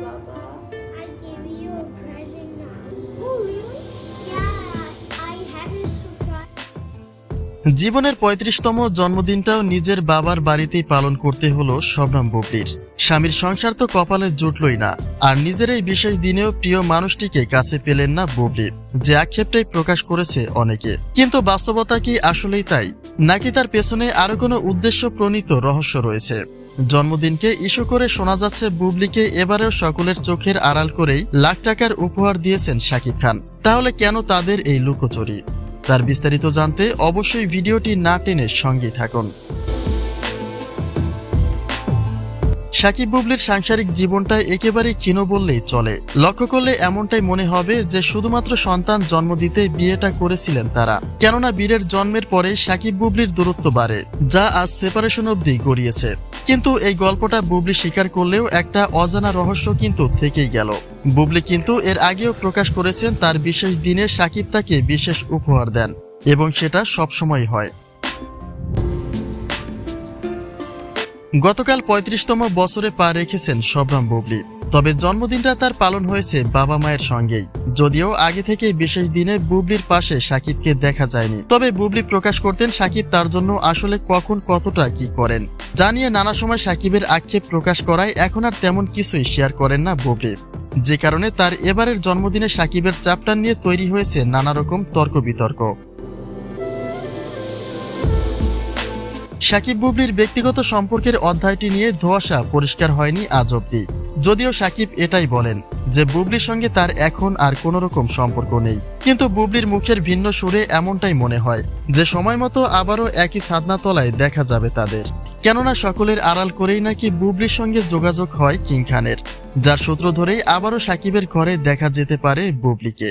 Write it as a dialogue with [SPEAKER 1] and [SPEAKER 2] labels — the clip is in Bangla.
[SPEAKER 1] Oh.
[SPEAKER 2] জীবনের পঁয়ত্রিশতম জন্মদিনটাও নিজের বাবার বাড়িতেই পালন করতে হলো শবনম বুবলির। স্বামীর সংসার তো কপালে জুটলই না, আর নিজের এই বিশেষ দিনেও প্রিয় মানুষটিকে কাছে পেলেন না বুবলি, যে আক্ষেপটাই প্রকাশ করেছে অনেকে। কিন্তু বাস্তবতা কি আসলেই তাই, নাকি তার পেছনে আরও কোনো উদ্দেশ্য প্রণীত রহস্য রয়েছে? জন্মদিনকে ইস্যু করে শোনা যাচ্ছে, বুবলিকে এবারেও সকলের চোখের আড়াল করেই লাখ টাকার উপহার দিয়েছেন শাকিব খান। তাহলে কেন তাদের এই লুকোচুরি? তার বিস্তারিত জানতে অবশ্যই ভিডিওটি না টেনে সঙ্গেই থাকুন। সাকিব বুবলির সাংসারিক জীবনটা একেবারেই ক্ষীণ বললেই চলে। লক্ষ্য করলে এমনটাই মনে হবে যে শুধুমাত্র সন্তান জন্ম দিতে বিয়েটা করেছিলেন তারা। কেননা বীরের জন্মের পরে সাকিব বুবলির দূরত্ব বাড়ে, যা আজ সেপারেশন অবধি গড়িয়েছে। কিন্তু এই গল্পটা বুবলি স্বীকার করলেও একটা অজানা রহস্য কিন্তু থেকেই গেল। বুবলি কিন্তু এর আগেও প্রকাশ করেছেন তার বিশেষ দিনে সাকিব তাকে বিশেষ উপহার দেন এবং সেটা সবসময় হয়। গতকাল পঁয়ত্রিশতম বছরে পা রেখেছেন শবরাম বুবলি। তবে জন্মদিনটা তার পালন হয়েছে বাবা মায়ের সঙ্গেই। যদিও আগে থেকে বিশেষ দিনে বুবলির পাশে সাকিবকে দেখা যায়নি। তবে বুবলি প্রকাশ করতেন সাকিব তার জন্য আসলে কখন কতটা কি করেন। জানিয়ে নানা সময় সাকিবের আক্ষেপ প্রকাশ করায় এখন আর তেমন কিছুই শেয়ার করেন না বুবলি যে কারণে তার এবারের জন্মদিনে সাকিবের চাপটা নিয়ে তৈরি হয়েছে নানা রকম তর্ক বিতর্ক। সাকিব বুবলির ব্যক্তিগত সম্পর্কের অধ্যায়টি নিয়ে ধোয়াশা পরিষ্কার হয়নি আজ অব্দি যদিও সাকিব এটাই বলেন যে বুবলির সঙ্গে তার এখন আর কোনো রকম সম্পর্ক নেই। কিন্তু বুবলির মুখের ভিন্ন সুরে এমনটাই মনে হয়। যে সময় মতো আবারও একই সাধনা তলায় দেখা যাবে তাদের। কেননা সকলের আড়াল করেই নাকি বুবলির সঙ্গে যোগাযোগ হয় কিং খানের যার সূত্র ধরেই আবারও সাকিবের ঘরে দেখা যেতে পারে বুবলিকে।